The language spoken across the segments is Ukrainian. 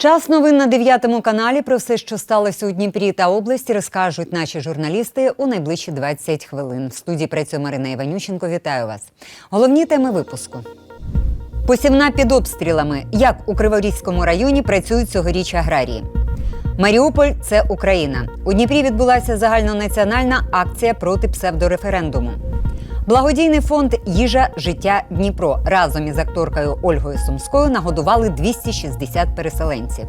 Час новин на 9 каналі. Про все, що сталося у Дніпрі та області, розкажуть наші журналісти у найближчі 20 хвилин. В студії працює Марина Іванющенко. Вітаю вас. Головні теми випуску. Посівна під обстрілами. Як у Криворізькому районі працюють цьогоріч аграрії. Маріуполь це Україна. У Дніпрі відбулася загальнонаціональна акція проти псевдореферендуму. Благодійний фонд Їжа життя Дніпро разом із акторкою Ольгою Сумською нагодували 260 переселенців.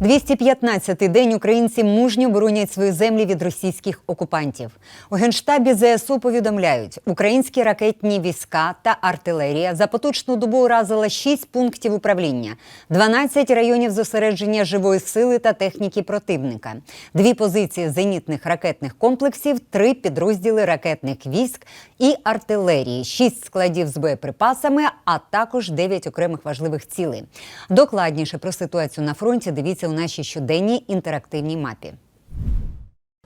215-й день українці мужньо боронять свої землі від російських окупантів. У генштабі ЗСУ повідомляють, українські ракетні війська та артилерія за поточну добу уразила 6 пунктів управління, 12 районів зосередження живої сили та техніки противника, дві позиції зенітних ракетних комплексів, три підрозділи ракетних військ і артилерії, 6 складів з боєприпасами, а також 9 окремих важливих цілей. Докладніше про ситуацію на фронті дивіться у нашій щоденній інтерактивній мапі.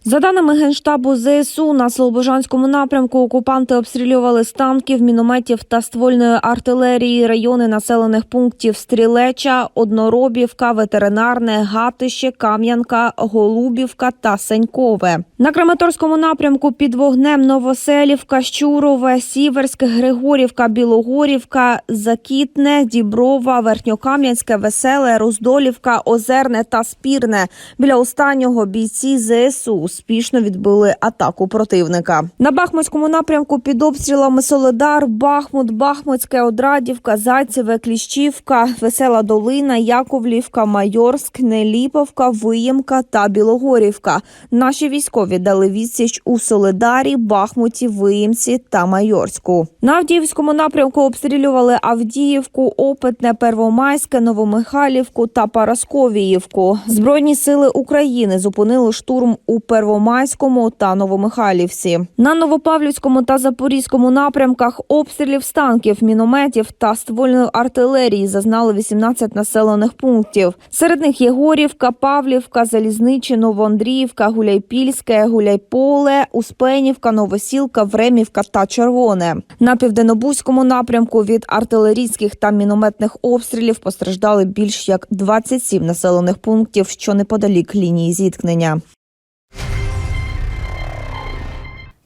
За даними Генштабу ЗСУ, на Слобожанському напрямку окупанти обстрілювали з танків, мінометів та ствольної артилерії райони населених пунктів Стрілеча, Одноробівка, Ветеринарне, Гатище, Кам'янка, Голубівка та Сенькове. На Краматорському напрямку під вогнем Новоселівка, Щурове, Сіверськ, Григорівка, Білогорівка, Закітне, Діброва, Верхньокам'янське, Веселе, Роздолівка, Озерне та Спірне. Біля останнього бійці ЗСУ успішно відбили атаку противника. На Бахмутському напрямку під обстрілами Соледар, Бахмут, Бахмутське, Одрадівка, Зайцеве, Кліщівка, Весела Долина, Яковлівка, Майорськ, Неліповка, Виємка та Білогорівка. Наші військові дали відсіч у Соледарі, Бахмуті, Виємці та Майорську. На Авдіївському напрямку обстрілювали Авдіївку, Опитне, Первомайське, Новомихайлівку та Парасковіївку. Збройні сили України зупинили штурм у Первомайському та Новомихайлівці. На Новопавлівському та Запорізькому напрямках обстрілів з танків, мінометів та ствольної артилерії зазнали 18 населених пунктів. Серед них Єгорівка, Павлівка, Залізничі, Новоандріївка, Гуляйпільське, Гуляйполе, Успенівка, Новосілка, Времівка та Червоне. На південнобузькому напрямку від артилерійських та мінометних обстрілів постраждали більш як 27 населених пунктів, що неподалік лінії зіткнення.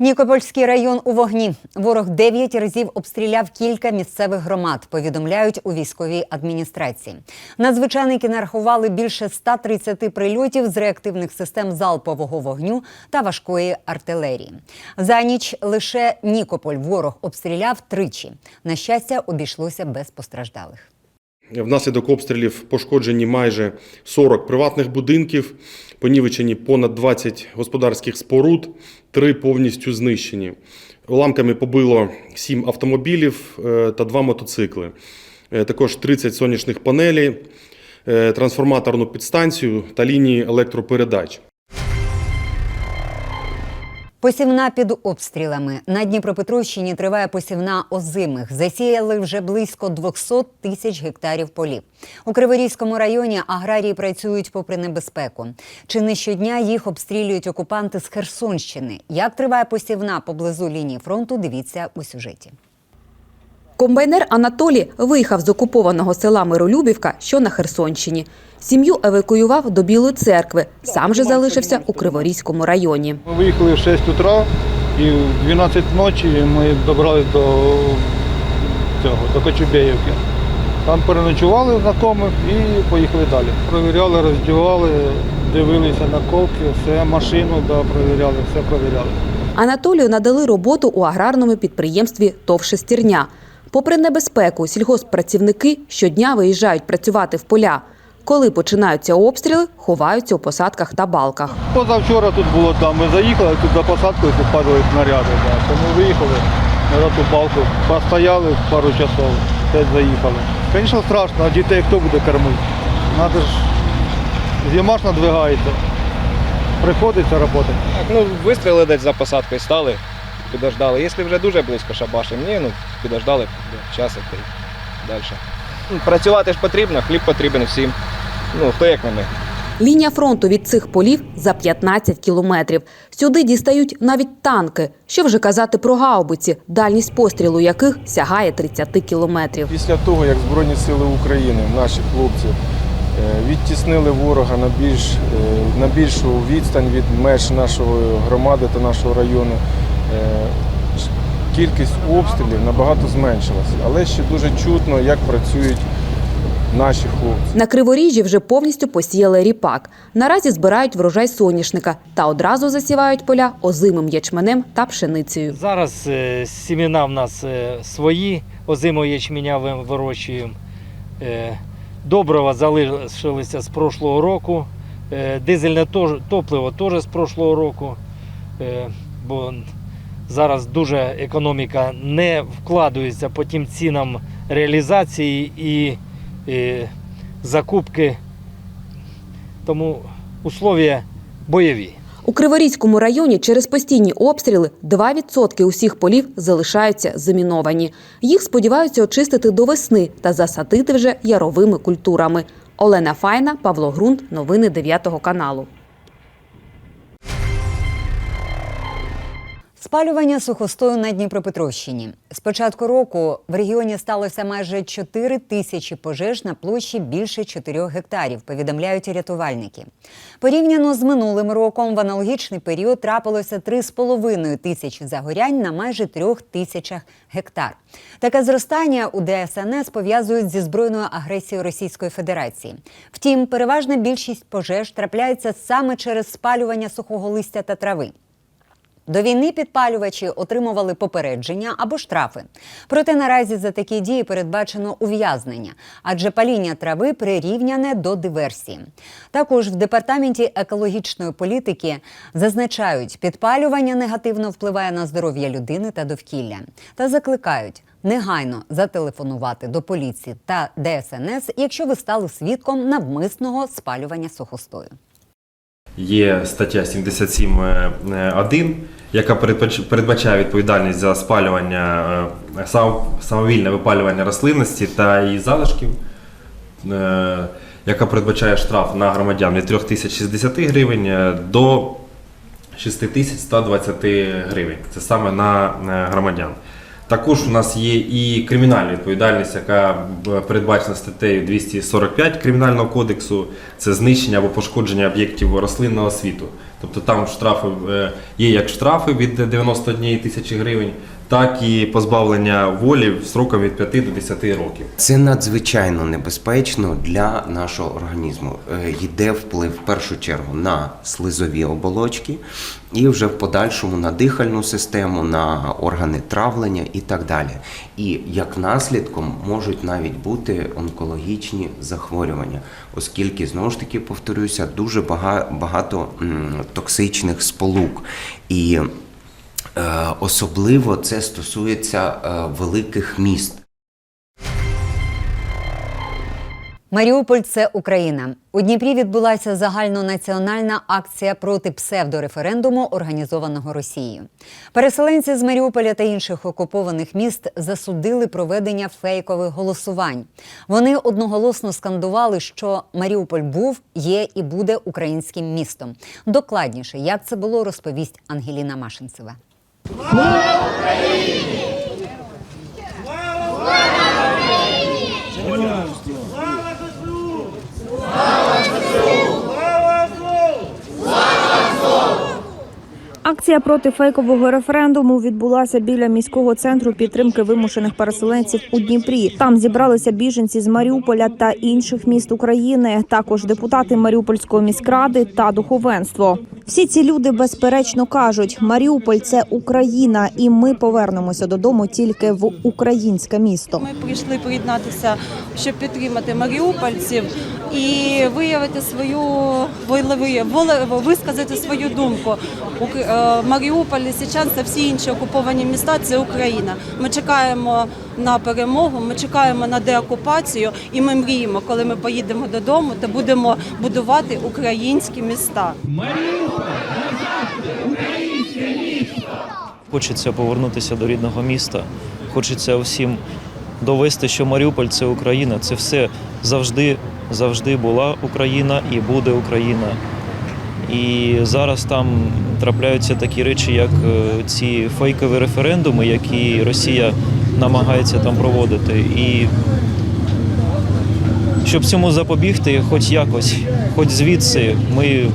Нікопольський район у вогні. Ворог дев'ять разів обстріляв кілька місцевих громад. Повідомляють у військовій адміністрації. Надзвичайники нарахували більше 130 прильотів з реактивних систем залпового вогню та важкої артилерії. За ніч лише Нікополь ворог обстріляв тричі. На щастя, обійшлося без постраждалих. Внаслідок обстрілів пошкоджені майже 40 приватних будинків, понівечені понад 20 господарських споруд, три повністю знищені. Уламками побило 7 автомобілів е, та 2 мотоцикли. Е, Також 30 сонячних панелей, е, трансформаторну підстанцію та лінії електропередач. Посівна під обстрілами на Дніпропетровщині триває посівна озимих. Засіяли вже близько 200 тисяч гектарів полів. У Криворізькому районі аграрії працюють попри небезпеку. Чи не щодня їх обстрілюють окупанти з Херсонщини? Як триває посівна поблизу лінії фронту? Дивіться у сюжеті. Комбайнер Анатолій виїхав з окупованого села Миролюбівка, що на Херсонщині. Сім'ю евакуював до Білої церкви. Сам же залишився у Криворізькому районі. Ми виїхали в 6 утра і в 12 ночі ми добрались до цього, до Кочубеївки. Там переночували знайомих і поїхали далі. Провіряли, роздівали, дивилися на колки, все, машину да, провіряли, все провіряли. Анатолію надали роботу у аграрному підприємстві ТОВ «Шестерня». Попри небезпеку, сільгосппрацівники щодня виїжджають працювати в поля. Коли починаються обстріли, ховаються у посадках та балках. Позавчора тут було там, ми заїхали, тут за посадкою тут падали снаряди. Тому виїхали на ту балку, постояли пару часов, опять заїхали. Звісно, страшно, а дітей хто буде кормити? Надо ж, зима ж надвигається. Приходиться працювати. Так, ну вистріли десь за посадкою стали, підождали. Якщо вже дуже близько шабашим, ні, ну підождали час і далі. Ну, працювати ж потрібно, хліб потрібен всім. Ну, хто як не ми. Лінія фронту від цих полів за 15 кілометрів. Сюди дістають навіть танки. Що вже казати про гаубиці, дальність пострілу яких сягає 30 кілометрів. Після того, як Збройні Сили України, наші хлопці відтіснили ворога на, більш, е, на більшу відстань від меж нашої громади та нашого району. Кількість обстрілів набагато зменшилася, але ще дуже чутно, як працюють наші хлопці. На Криворіжжі вже повністю посіяли ріпак. Наразі збирають врожай соняшника та одразу засівають поля озимим ячменем та пшеницею. Зараз е, сімена в нас е, свої, озимого ячменя ви- вирощуємо. Е, Добрива залишилися з прошлого року. Е, Дизельне топливо теж з прошлого року. Е, Бо зараз дуже економіка не вкладується по тим цінам реалізації і е, закупки. Тому условия бойові. У Криворізькому районі через постійні обстріли 2% усіх полів залишаються заміновані. Їх сподіваються очистити до весни та засадити вже яровими культурами. Олена Файна, Павло Грунт. Новини 9 каналу. Спалювання сухостою на Дніпропетровщині. З початку року в регіоні сталося майже 4 тисячі пожеж на площі більше 4 гектарів, повідомляють рятувальники. Порівняно з минулим роком в аналогічний період трапилося 3,5 тисячі загорянь на майже 3 тисячах гектар. Таке зростання у ДСНС пов'язують зі збройною агресією Російської Федерації. Втім, переважна більшість пожеж трапляється саме через спалювання сухого листя та трави. До війни підпалювачі отримували попередження або штрафи. Проте наразі за такі дії передбачено ув'язнення, адже паління трави прирівняне до диверсії. Також в департаменті екологічної політики зазначають, підпалювання негативно впливає на здоров'я людини та довкілля та закликають. Негайно зателефонувати до поліції та ДСНС, якщо ви стали свідком навмисного спалювання сухостою. Є стаття 77.1, яка передбачає відповідальність за спалювання е, самовільне випалювання рослинності та її залишків, е, яка передбачає штраф на громадян від 3060 гривень е, до 6120 гривень. Це саме на громадян. Також у нас є і кримінальна відповідальність, яка передбачена статтею 245 Кримінального кодексу. Це знищення або пошкодження об'єктів рослинного світу. Тобто там штрафи е, є як штрафи від 91 тисячі гривень, так і позбавлення волі сроком від 5 до 10 років. Це надзвичайно небезпечно для нашого організму. Е, Йде вплив в першу чергу на слизові оболочки і вже в подальшому на дихальну систему, на органи травлення і так далі. І як наслідком можуть навіть бути онкологічні захворювання, оскільки знову ж таки повторюся, дуже багато токсичних сполук. І особливо це стосується е, великих міст. Маріуполь це Україна. У Дніпрі відбулася загальнонаціональна акція проти псевдореферендуму, організованого Росією. Переселенці з Маріуполя та інших окупованих міст засудили проведення фейкових голосувань. Вони одноголосно скандували, що Маріуполь був, є і буде українським містом. Докладніше, як це було, розповість Ангеліна Машинцева. Glory! Акція проти фейкового референдуму відбулася біля міського центру підтримки вимушених переселенців у Дніпрі. Там зібралися біженці з Маріуполя та інших міст України, також депутати Маріупольської міськради та духовенство. Всі ці люди безперечно кажуть: Маріуполь це Україна, і ми повернемося додому тільки в українське місто. Ми прийшли приєднатися, щоб підтримати маріупольців і виявити свою висказати свою думку. Е, Маріуполь, Січан та всі інші окуповані міста це Україна. Ми чекаємо на перемогу, ми чекаємо на деокупацію, і ми мріємо, коли ми поїдемо додому, та будемо будувати українські міста. Хочеться повернутися до рідного міста. Хочеться усім довести, що Маріуполь це Україна. Це все завжди, завжди була Україна і буде Україна. І зараз там трапляються такі речі, як е, ці фейкові референдуми, які Росія намагається там проводити. І щоб цьому запобігти, хоч якось, хоч звідси, ми,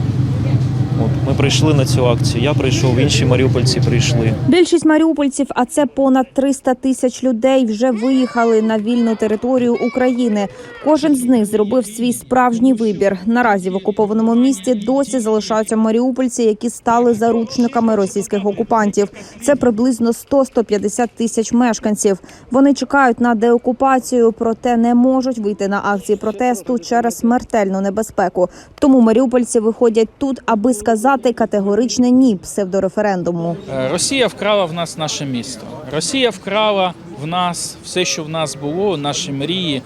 ми прийшли на цю акцію. Я прийшов, інші маріупольці прийшли. Більшість маріупольців, а це понад 300 тисяч людей, вже виїхали на вільну територію України. Кожен з них зробив свій справжній вибір. Наразі в окупованому місті досі залишаються маріупольці, які стали заручниками російських окупантів. Це приблизно 100-150 тисяч мешканців. Вони чекають на деокупацію, проте не можуть вийти на акції протесту через смертельну небезпеку. Тому маріупольці виходять тут, аби сказати категоричне ні псевдореферендуму. Е, Росія вкрала в нас наше місто. Росія вкрала в нас все, що в нас було, наші мрії,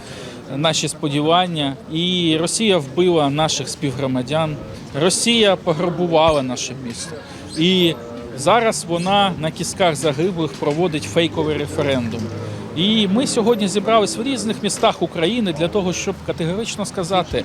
наші сподівання. І Росія вбила наших співгромадян. Росія пограбувала наше місто. І зараз вона на кісках загиблих проводить фейковий референдум. І ми сьогодні зібрались в різних містах України для того, щоб категорично сказати,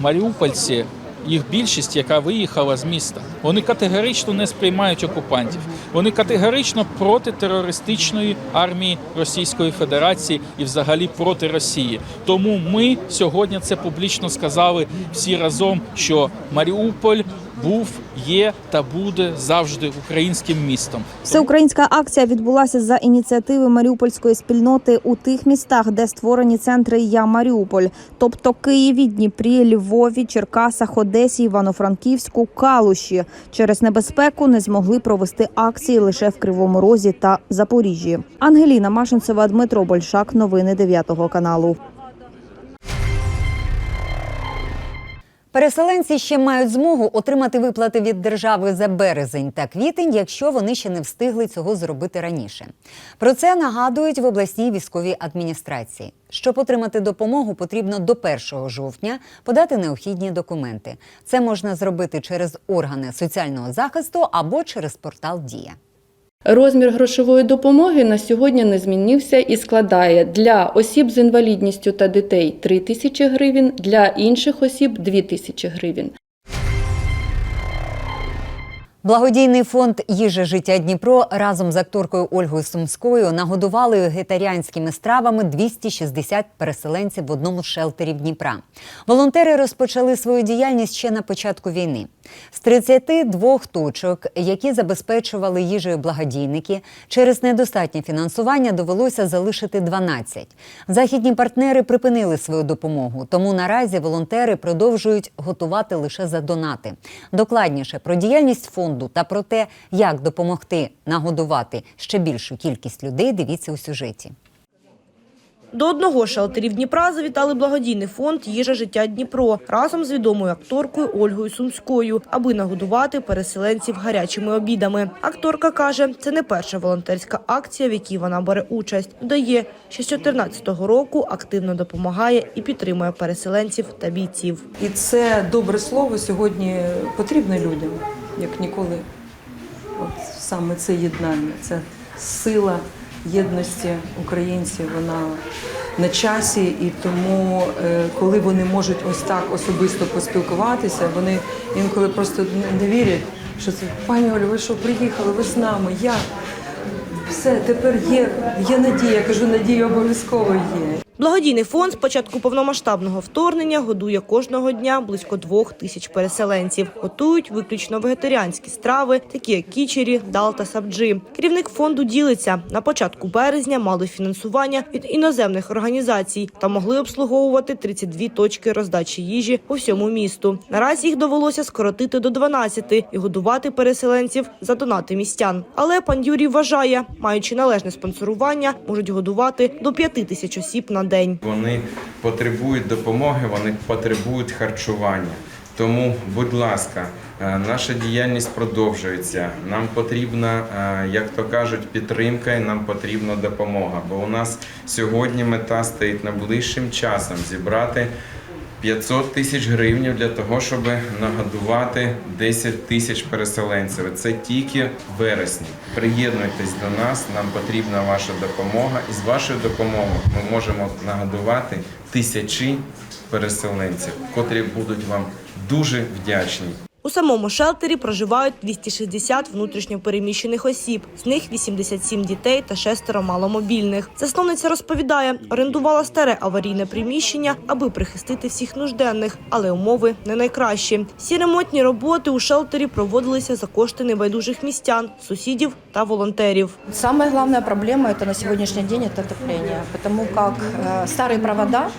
маріупольці, їх більшість, яка виїхала з міста, вони категорично не сприймають окупантів. Вони категорично проти терористичної армії Російської Федерації і взагалі проти Росії. Тому ми сьогодні це публічно сказали всі разом, що Маріуполь був, є та буде завжди українським містом. Всеукраїнська акція відбулася за ініціативи маріупольської спільноти у тих містах, де створені центри Я Маріуполь, тобто Києві, Дніпрі, Львові, Черкасах, Одесі, Івано-Франківську, Калуші. Через небезпеку не змогли провести акції лише в Кривому Розі та Запоріжжі. Ангеліна Машинцева, Дмитро Большак. Новини 9 каналу. Переселенці ще мають змогу отримати виплати від держави за березень та квітень, якщо вони ще не встигли цього зробити раніше. Про це нагадують в обласній військовій адміністрації. Щоб отримати допомогу, потрібно до 1 жовтня подати необхідні документи. Це можна зробити через органи соціального захисту або через портал Дія. Розмір грошової допомоги на сьогодні не змінився і складає для осіб з інвалідністю та дітей 3 тисячі гривень, для інших осіб 2 тисячі гривень. Благодійний фонд Їжа життя Дніпро разом з акторкою Ольгою Сумською нагодували вегетаріанськими стравами 260 переселенців в одному з шелтерів Дніпра. Волонтери розпочали свою діяльність ще на початку війни. З 32 точок, які забезпечували їжею благодійники, через недостатнє фінансування довелося залишити 12. Західні партнери припинили свою допомогу, тому наразі волонтери продовжують готувати лише за донати. Докладніше про діяльність фонду та про те, як допомогти нагодувати ще більшу кількість людей, дивіться у сюжеті. До одного шелтерів Дніпра завітали благодійний фонд Їжа життя Дніпро разом з відомою акторкою Ольгою Сумською, аби нагодувати переселенців гарячими обідами. Акторка каже, це не перша волонтерська акція, в якій вона бере участь. Додає, що з 2014 року активно допомагає і підтримує переселенців та бійців. І це добре слово сьогодні потрібне людям, як ніколи. От саме це єднання, це сила єдності українців, вона на часі, і тому, е, коли вони можуть ось так особисто поспілкуватися, вони інколи просто не- вірять, що це пані Олю, ви що приїхали, ви з нами, як? Все, тепер є, є надія. Я кажу, надія обов'язково є. Благодійний фонд з початку повномасштабного вторгнення годує кожного дня близько двох тисяч переселенців. Готують виключно вегетаріанські страви, такі як кічері, дал та сабджі. Керівник фонду ділиться. На початку березня мали фінансування від іноземних організацій та могли обслуговувати 32 точки роздачі їжі по всьому місту. Наразі їх довелося скоротити до 12 і годувати переселенців за донати містян. Але пан Юрій вважає, маючи належне спонсорування, можуть годувати до 5 тисяч осіб на день. Вони потребують допомоги, вони потребують харчування. Тому, будь ласка, е, наша діяльність продовжується. Нам потрібна, е, як то кажуть, підтримка і нам потрібна допомога. Бо у нас сьогодні мета стоїть найближчим часом зібрати 500 тисяч гривень для того, щоб нагодувати 10 тисяч переселенців. Це тільки вересні. Приєднуйтесь до нас, нам потрібна ваша допомога. І з вашою допомогою ми можемо нагодувати тисячі переселенців, котрі будуть вам дуже вдячні. У самому шелтері проживають 260 внутрішньо переміщених осіб, з них 87 дітей та шестеро маломобільних. Засновниця розповідає, орендувала старе аварійне приміщення, аби прихистити всіх нужденних, але умови не найкращі. Всі ремонтні роботи у шелтері проводилися за кошти небайдужих містян, сусідів та волонтерів. Самая главная проблема это на сегодняшний день это отопление, потому как э, старые провода,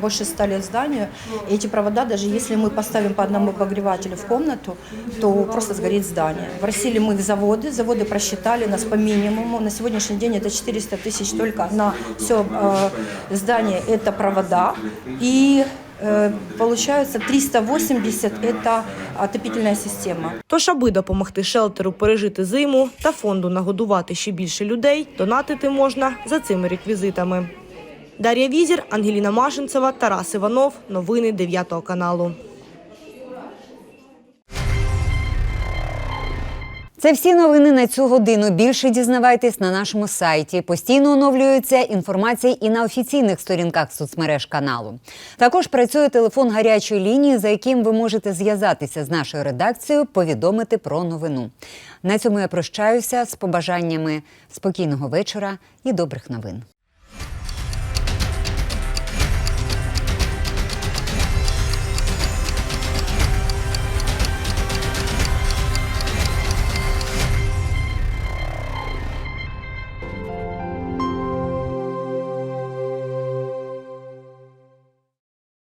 больше 100 лет зданию, и эти провода, даже если мы поставим по одному обогревателю в комнату, то просто сгорит здание. Просили мы в заводы, заводы просчитали нас по минимуму. На сегодняшний день это 400 тысяч только на все э, здание, это провода. И э, получается 380 это отопительная система. Тож, аби допомогти шелтеру пережити зиму та фонду нагодувати ще більше людей, донатити можна за цими реквізитами. Дар'я Візір, Ангеліна Машинцева, Тарас Іванов. Новини 9 каналу. Це всі новини на цю годину. Більше дізнавайтесь на нашому сайті. Постійно оновлюється інформація і на офіційних сторінках соцмереж каналу. Також працює телефон гарячої лінії, за яким ви можете зв'язатися з нашою редакцією, повідомити про новину. На цьому я прощаюся з побажаннями спокійного вечора і добрих новин.